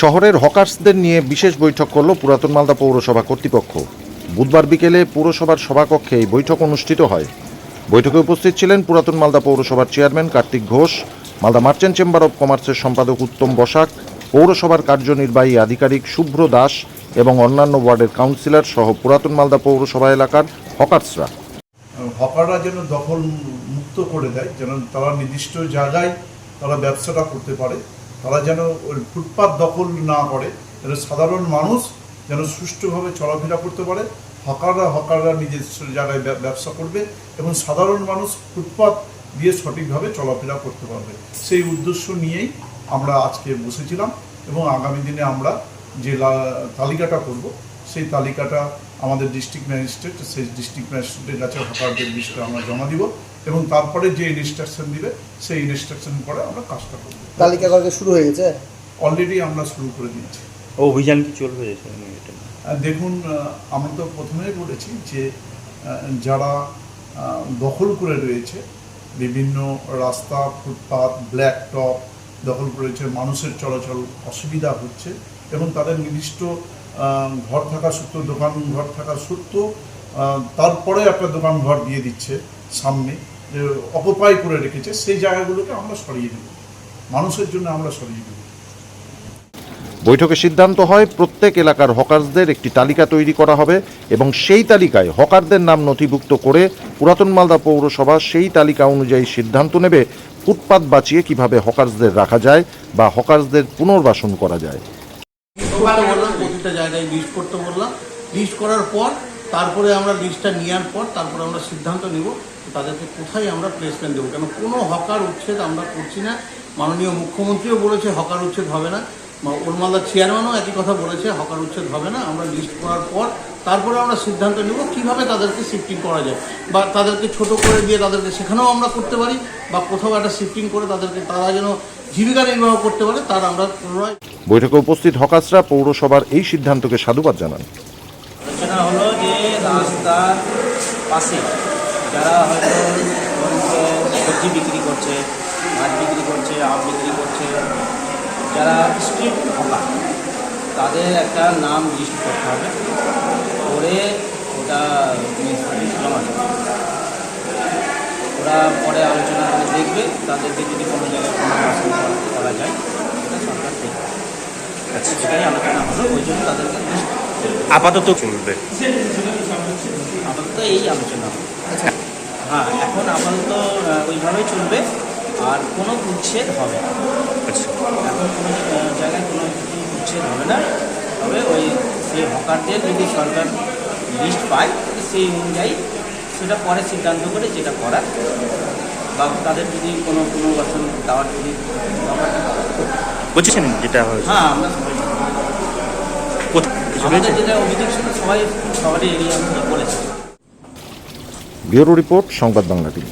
শহরের হকার্সদের নিয়ে বিশেষ বৈঠক করল পুরাতন মালদা পৌরসভা কর্তৃপক্ষ। বুধবার বিকেলে পুরসভার সভাকক্ষে এই বৈঠক অনুষ্ঠিত হয়। বৈঠকে উপস্থিত ছিলেন পুরাতন মালদা পৌরসভার chairman Kartik Ghosh, Malda merchant chamber of কমার্সের সম্পাদক উত্তম বসাক, পৌরসভার কার্যনির্বাহী আধিকারিক শুভ্র দাস এবং অন্যান্য ওয়ার্ডের কাউন্সিলর সহ পুরাতন মালদা পৌরসভা এলাকার হকার্সরা। হকাররা যেন দখল মুক্ত করে দেয়, যেন তারা নির্দিষ্ট জায়গায় তারা ব্যবসাটা করতে পারে। তারা যেন ওই ফুটপাত দখল না করে, যেন সাধারণ মানুষ যেন সুষ্ঠুভাবে চলাফেরা করতে পারে, হকাররা হকাররা নিজের জায়গায় ব্যবসা করবে এবং সাধারণ মানুষ ফুটপাত দিয়ে সঠিকভাবে চলাফেরা করতে পারবে। সেই উদ্দেশ্য নিয়েই আমরা আজকে বসেছিলাম এবং আগামী দিনে আমরা যে তালিকাটা করব, সেই তালিকাটা আমাদের ডিস্ট্রিক্ট ম্যাজিস্ট্রেট সেই ডিস্ট্রিক্ট ম্যাজিস্ট্রেটের কাছে হকারদের লিস্টটা আমরা জমা দিব এবং তারপরে যে ইনস্ট্রাকশন দিবে সেই ইনস্ট্রাকশন পরে আমরা কাজটা করব। তালিকা করা শুরু হয়ে গেছে? অলরেডি আমরা শুরু করে দিয়েছি। ও অভিযান কি চলবে দেখুন আমরা তো প্রথমেই বলেছি যে যারা দখল করে রয়েছে বিভিন্ন রাস্তা ফুটপাত ব্ল্যাক টপ দখল করেছে মানুষের চলাচল অসুবিধা হচ্ছে এবং তাদের নির্দিষ্ট ঘর থাকা সত্ত্বেও দোকান ঘর থাকা সত্ত্বেও তারপরে একটা দোকান ঘর দিয়ে দিচ্ছে সামনে যে অকুপাই করে রেখেছে সেই জায়গাগুলোকে আমরা সরিয়ে দেব। মানুষের জন্য আমরা সরিয়ে দেবো। বৈঠকে সিদ্ধান্ত হয় প্রত্যেক এলাকার হকার্সদের একটি তালিকা তৈরি করা হবে এবং সেই তালিকায় হকারদের নাম নথিভুক্ত করে পুরাতন মালদা পৌরসভা সেই তালিকা অনুযায়ী সিদ্ধান্ত নেবে ফুটপাত বাঁচিয়ে কীভাবে হকার্সদের রাখা যায় বা হকার্সদের পুনর্বাসন করা যায়। প্রতিটা জায়গায় লিস্ট করতে বললাম। লিস্ট করার পর, তারপরে আমরা লিস্টটা নেওয়ার পর, তারপরে আমরা সিদ্ধান্ত নেব তাদেরকে কোথায় আমরা প্লেসমেন্ট দেবো। কেন কোনো হকার উচ্ছেদ আমরা করছি না। মাননীয় মুখ্যমন্ত্রীও বলেছে হকার উচ্ছেদ হবে না। ওরমালদার চেয়ারম্যানও একই কথা বলেছে হকার উচ্ছেদ হবে না আমরা লিস্ট করার পর তারপরে আমরা সিদ্ধান্ত নেব কীভাবে তাদেরকে শিফটিং করা যায়। বা তাদেরকে ছোট করে দিয়ে তাদেরকে সেখানেও আমরা করতে পারি বা কোথাও একটা শিফটিং করে তাদেরকে তারা যেন জীবিকা নির্বাহ করতে পারে তার আমরা পুনরায় বৈঠকে উপস্থিত হকাসরা পৌরসভার এই সিদ্ধান্তকে সাধুবাদ জানান। আলোচনা হলো যে রাস্তার পাশে যারা হয়তো সবজি বিক্রি করছে মাছ বিক্রি করছে আম বিক্রি করছে যারা স্ট্রিট হকার তাদের একটা নাম লিস্ট করতে হবে। করে ওটা ওরা পরে আলোচনা করে দেখবে তাদেরকে যদি কোনো জায়গায় পুনর্বাসন করা- যায় সেটা সরকার দেখবে। আচ্ছা। সেটাই আলোচনা হলো ওই জন্য তাদেরকে আপাতত চলবে। আপাতত এই আলোচনা হ্যাঁ এখন আপাতত ওইভাবেই চলবে। আর কোনো উচ্ছেদ হবে না। আচ্ছা। এখন কোনো জায়গায় কোনো উচ্ছেদ হবে না। তবে ওই সেই হকারদের যদি সরকার লিস্ট পায় সেই অনুযায়ী সেটা পরে সিদ্ধান্ত করে যেটা করার বা তাদের যদি কোনো পুনর্বাসন দেওয়ার যদি বুঝেছেন যেটা হ্যাঁ। আমরা আমাদের যেটা অভিযোগ ছিল সবাই সবারই এরিয়া বলেছে। ব্যুরো রিপোর্ট সংবাদ বাংলা টিভি।